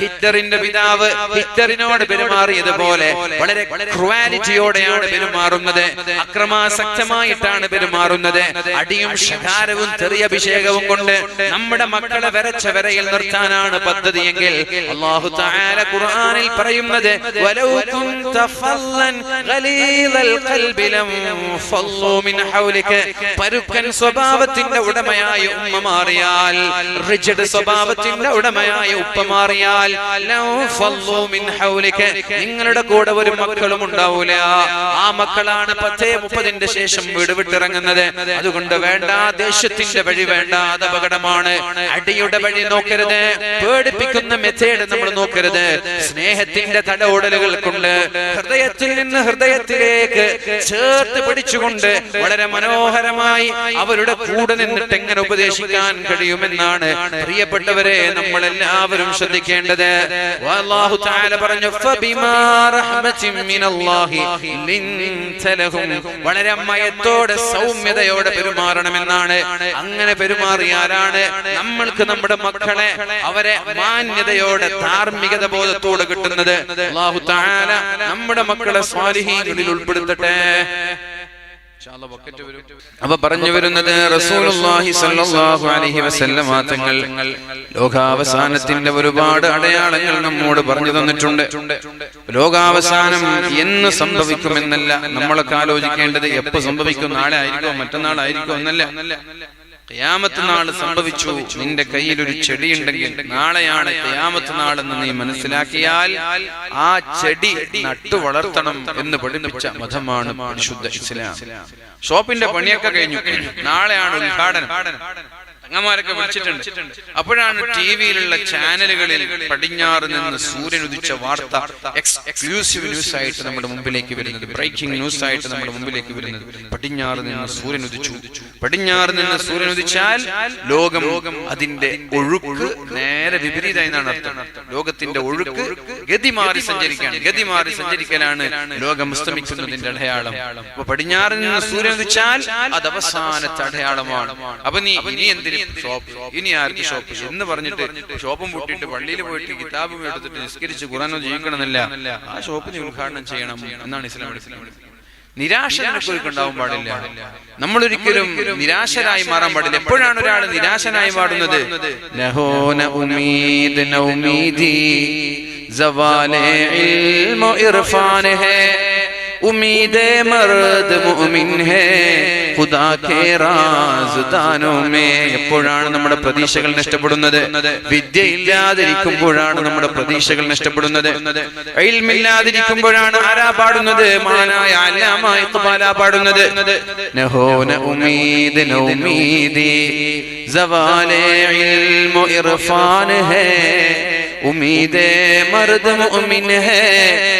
ഹിറ്ററിന്റെ പിതാവ് ഹിറ്ററിനോട് പെരുമാറിയതുപോലെ വളരെ ക്രുവാലിറ്റിയോടെയാണ് പെരുമാറുന്നത് അക്രമാസക്തമായിട്ടാണ് പെരുമാറുന്നത്. അടിയും ശകാരവും ചെറിയ അഭിഷേകവും കൊണ്ട് നമ്മുടെ മക്കളെ വരച്ച വരയിൽ നിർത്താനാണ് പദ്ധതിയെങ്കിൽ അള്ളാഹു താര ഖുർആനിൽ പറയുന്നത് പരുക്കൻ സ്വഭാവത്തിന് സ്വഭാവത്തിന്റെ ഉടമയായ ഉമ്മ മാറിയാൽ റിജിഡ് സ്വഭാവത്തിന്റെ ഉടമയായ ഉപ്പ മാറിയാൽ നിങ്ങളുടെ കൂടെ ഒരു മക്കളും ഉണ്ടാവൂല. ആ മക്കളാണ് പത്തേ മുപ്പതിന്റെ ശേഷം വീട് വിട്ടിറങ്ങുന്നത്. അതുകൊണ്ട് വേണ്ട ദേഷ്യത്തിന്റെ വഴി വേണ്ട അത് അപകടമാണ്. അടിയുടെ വഴി നോക്കരുത്. പേടിപ്പിക്കുന്ന മെത്തേഡ് നമ്മൾ നോക്കരുത്. സ്നേഹത്തിന്റെ തടോടലുകൾ കൊണ്ട് ഹൃദയത്തിൽ നിന്ന് ഹൃദയത്തിലേക്ക് ചേർത്ത് പിടിച്ചുകൊണ്ട് വളരെ മനോഹരമായി അവരുടെ കൂടെ നിന്നിട്ട് എങ്ങനെ ഉപദേശിക്കാൻ കഴിയുമെന്നാണ് പ്രിയപ്പെട്ടവരെ നമ്മൾ എല്ലാവരും ശ്രദ്ധിക്കേണ്ടത്. പറഞ്ഞു വളരെ മയത്തോടെ സൗമ്യതയോടെ പെരുമാറണമെന്നാണ്. അങ്ങനെ പെരുമാറിയാലാണ് നമ്മൾക്ക് നമ്മുടെ മക്കളെ അവരെ മാന്യതയോടെ ധാർമ്മികത ബോധത്തോടെ കിട്ടുന്നത്. നമ്മുടെ മക്കളെ സ്വാലിഹീങ്ങളിൽ ഉൾപ്പെടുത്തട്ടെ. അപ്പൊ പറഞ്ഞു വരുന്നത് തങ്ങൾ ലോകാവസാനത്തിന്റെ ഒരുപാട് അടയാളങ്ങൾ നമ്മോട് പറഞ്ഞു തന്നിട്ടുണ്ട്. ലോകാവസാനം എന്ന് സംഭവിക്കുമെന്നല്ല നമ്മളൊക്കെ ആലോചിക്കേണ്ടത് എപ്പോ സംഭവിക്കും? നാളെ ആയിരിക്കോ? മറ്റന്നാളായിരിക്കോ എന്നല്ല. ഖിയാമത്ത് നാൾ സംഭവിച്ചു. നിന്റെ കയ്യിൽ ഒരു ചെടി ഉണ്ടെങ്കിൽ നാളെയാണ് ഖിയാമത്ത് നാളെന്ന് നീ മനസ്സിലാക്കിയാൽ ആ ചെടി നട്ടു വളർത്തണം എന്ന് പഠിപ്പിച്ച മതമാണ് പരിശുദ്ധ ഇസ്ലാം. ഷോപ്പിന്റെ പണിയൊക്കെ കഴിഞ്ഞു. നാളെയാണ് ഉദ്ഘാടനം. അങ്ങമാരൊക്കെ വിളിച്ചിട്ടുണ്ട്. അപ്പോഴാണ് ടി വിയിലുള്ള ചാനലുകളിൽ പടിഞ്ഞാറ് നിന്ന് സൂര്യൻ ഉദിച്ച വാർത്ത എക്സ്ക്ലൂസീവ് ന്യൂസ് ആയിട്ട് നമ്മുടെ മുമ്പിലേക്ക് വരുന്നത് ബ്രേക്കിംഗ് ന്യൂസ് ആയിട്ട് നമ്മുടെ മുമ്പിലേക്ക് വരുന്നത്. പടിഞ്ഞാറ് നിന്ന് സൂര്യൻ ഉദിച്ചു. പടിഞ്ഞാറ് നിന്ന് സൂര്യൻ ഉദിച്ചാൽ ലോകം അതിന്റെ ഒഴുക്ക് നേരെ വിപരീതമായി എന്നാണ് അർത്ഥം. ലോകത്തിന്റെ ഒഴുക്ക് ഗതി മാറി സഞ്ചരിക്കാൻ ഗതി മാറി സഞ്ചരിക്കലാണ് ലോകം അസ്തമിക്കുന്നതിന്റെ അടയാളം. അപ്പൊ പടിഞ്ഞാറ് നിന്ന് സൂര്യൻ ഉദിച്ചാൽ അത് അവസാനത്തെ അടയാളമാണ്. അപ്പൊ നീ ഇനി എന്തിന് ഷോപ്പ് ഇനി ആർക്ക് ഷോപ്പ്? എന്ന് പറഞ്ഞിട്ട് ഷോപ്പും പൂട്ടിയിട്ട് പള്ളിയിൽ പോയിട്ട് കിതാബും എടുത്തിട്ട് നിസ്കരിച്ച് ഖുറാനോ ജീവിക്കണമെന്നില്ല. ആ ഷോപ്പിനെ ഉദ്ഘാടനം ചെയ്യണം എന്നാണ് ഇസ്ലാം ഇസ്ലാം നിരാശ നമുക്കൊരിക്കലും ഉണ്ടാവാൻ പാടില്ല. നമ്മൾ ഒരിക്കലും നിരാശരായി മാറാൻ പാടില്ല. എപ്പോഴാണ് ഒരാൾ നിരാശനായി മാറുന്നത്? ലഹോന ഉമീദ് നൗമീദി സവാലെ ഇൽമു ഇർഫാൻ ഹേ. ഉമീദ് മർദ് മുഅ്മിൻ ഹേ. ഖുദാ കേ റാസ്ദാനോ മേ എപ്പോഴാണ് നമ്മുടെ പ്രതീക്ഷകൾ നഷ്ടപ്പെടുന്നത് വിദ്യ ഇല്ലാതിരിക്കുമ്പോഴാണ് നമ്മുടെ പ്രതീക്ഷകൾ നഷ്ടപ്പെടുന്നത് ഇൽമില്ലാതിരിക്കുമ്പോഴാണ് ആരാ പാടുന്നത് മഹാനായ അല്ലാമ ഇഖ്ബാല പാടുന്നത് നഹോന ഉമീദ് നൗമീദി സവാലെ ഇൽമു ഇർഫാൻ ഹേ उम्मीद मर्द मुमिन है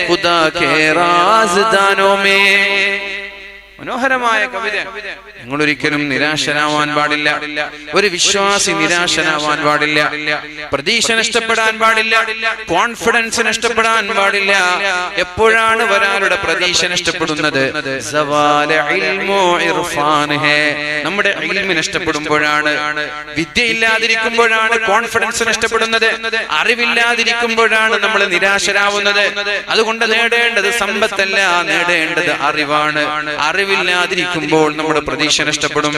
खुदा के राजदानों में മനോഹരമായ കവിത. നിങ്ങൾ ഒരിക്കലും നിരാശനാവാൻ പാടില്ല. ഒരു വിശ്വാസി നിരാശനാവാൻ പാടില്ല. പ്രതീക്ഷ നഷ്ടപ്പെടാൻ പാടില്ല. കോൺഫിഡൻസ് നഷ്ടപ്പെടാൻ പാടില്ല. എപ്പോഴാണ് ഒരാളുടെ പ്രതീക്ഷ നഷ്ടപ്പെടുന്നത്. നമ്മുടെ ഇൽമി നഷ്ടപ്പെടുമ്പോഴാണ് വിദ്യ ഇല്ലാതിരിക്കുമ്പോഴാണ് കോൺഫിഡൻസ് നഷ്ടപ്പെടുന്നത്. അറിവില്ലാതിരിക്കുമ്പോഴാണ് നമ്മൾ നിരാശരാവുന്നത്. അതുകൊണ്ട് നേടേണ്ടത് സമ്പത്തല്ല നേടേണ്ടത് അറിവാണ്. അറിവില്ലാതിരിക്കുമ്പോൾ നമ്മുടെ പ്രതീക്ഷ നഷ്ടപ്പെടും.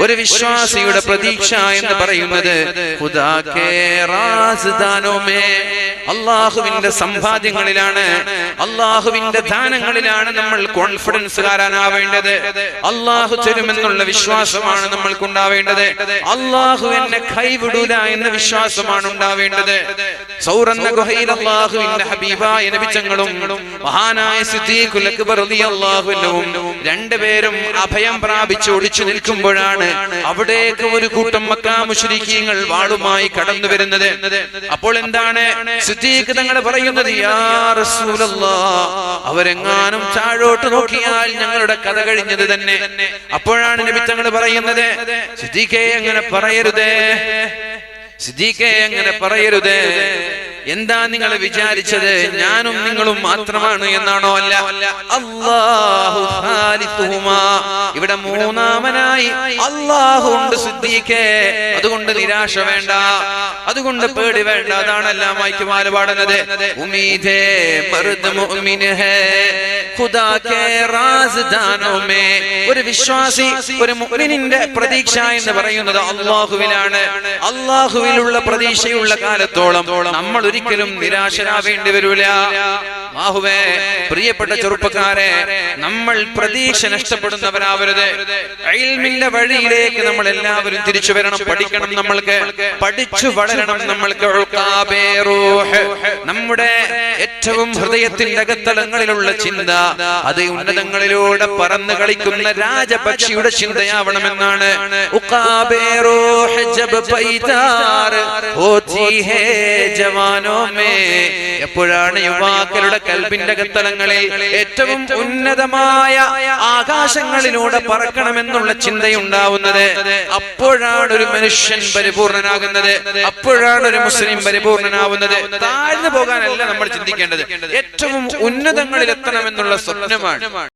ഒരു വിശ്വാസിയുടെ പ്രതീക്ഷ എന്ന് പറയുന്നത്. അള്ളാഹുവിന്റെ സമ്പാദ്യങ്ങളിലാണ് അള്ളാഹുവിന്റെ ദാനങ്ങളിലാണ് നമ്മൾ കോൺഫിഡൻസ് കാരാനാവേണ്ടത് അള്ളാഹു തരുമെന്നുള്ള വിശ്വാസമാണ് നമ്മൾക്കുണ്ടാവേണ്ടത് അള്ളാഹു എന്നെ കൈവിടൂല എന്ന വിശ്വാസമാണ് ഉണ്ടാവേണ്ടത് സൗറന്ന ഗുഹയിൽ അള്ളാഹുവിന്റെ ഹബീബായ നബിച്ചങ്ങളും രണ്ടുപേരും അഭയം പ്രാപിച്ച് ഒളിച്ചു നിൽക്കുമ്പോഴാണ് അവിടേക്ക് ഒരു കൂട്ടം മക്കാ മുശ്രിക്കീങ്ങൾ വാളുമായി കടന്നു വരുന്നത്. അപ്പോൾ എന്താണ് സിദ്ദീഖ് തങ്ങൾ പറയുന്നത്? അവരെങ്ങാനും താഴോട്ട് നോക്കിയാൽ ഞങ്ങളുടെ കഥ കഴിഞ്ഞത് തന്നെ. അപ്പോഴാണ് നബി തങ്ങൾ പറയുന്നത് സിദ്ദീഖെ അങ്ങനെ പറയരുതേ. സിദ്ദീഖെ അങ്ങനെ പറയരുത്. എന്താ നിങ്ങൾ വിചാരിച്ചത്? ഞാനും നിങ്ങളും മാത്രമാണ് എന്നാണോ അല്ല? ഖാലിഖുഹുമാ. ഇവിടെ മൂന്നാമനായി അള്ളാഹു ഉണ്ട് സിദ്ദീഖേ. അതുകൊണ്ട് നിരാശ വേണ്ട. അതുകൊണ്ട് പേടി വേണ്ട. അതാണ് എല്ലാം വായിക്കുമാല പാടുന്നത്. ഉമീദേ ഒരു വിശ്വാസി ഒരു മുഅ്മിനിന്റെ പ്രതീക്ഷ എന്ന് പറയുന്നത് അള്ളാഹുവിലാണ് അള്ളാഹുവിൽ അള്ളാഹുവിലുള്ള പ്രതീക്ഷയുള്ള കാലത്തോളം നമ്മൾ ഒരിക്കലും നിരാശരാവേണ്ടി വരൂല ബാഹുവേ പ്രിയപ്പെട്ട ചെറുപ്പക്കാരെ നമ്മൾ പ്രതീക്ഷ നഷ്ടപ്പെടുന്നവരാവരുത്. ഇൽമിന്റെ വഴിയിലേക്ക് നമ്മൾ എല്ലാവരും തിരിച്ചു വരണം പഠിക്കണം നമ്മൾക്ക്. പഠിച്ചു വളരണം നമ്മൾക്ക്. നമ്മുടെ ഏറ്റവും ഹൃദയത്തിന്റെ അകത്തലങ്ങളിലുള്ള ചിന്ത അത് ഉന്നതങ്ങളിലൂടെ പറന്ന് കളിക്കുന്ന രാജപക്ഷിയുടെ ചിന്തയാവണമെന്നാണ് എപ്പോഴാണ് യുവാക്കളുടെ കൽബിന്റെ കത്തലങ്ങളിൽ ഏറ്റവും ഉന്നതമായ ആകാശങ്ങളിലൂടെ പറക്കണമെന്നുള്ള ചിന്തയുണ്ടാവുന്നത് അപ്പോഴാണ് ഒരു മനുഷ്യൻ പരിപൂർണനാകുന്നത് അപ്പോഴാണ് ഒരു മുസ്ലിം പരിപൂർണനാവുന്നത്. താഴ്ന്നു പോകാനല്ല നമ്മൾ ചിന്തിക്കേണ്ടത്. ഏറ്റവും ഉന്നതങ്ങളിൽ എത്തണമെന്നുള്ള സ്വപ്നമാണ്.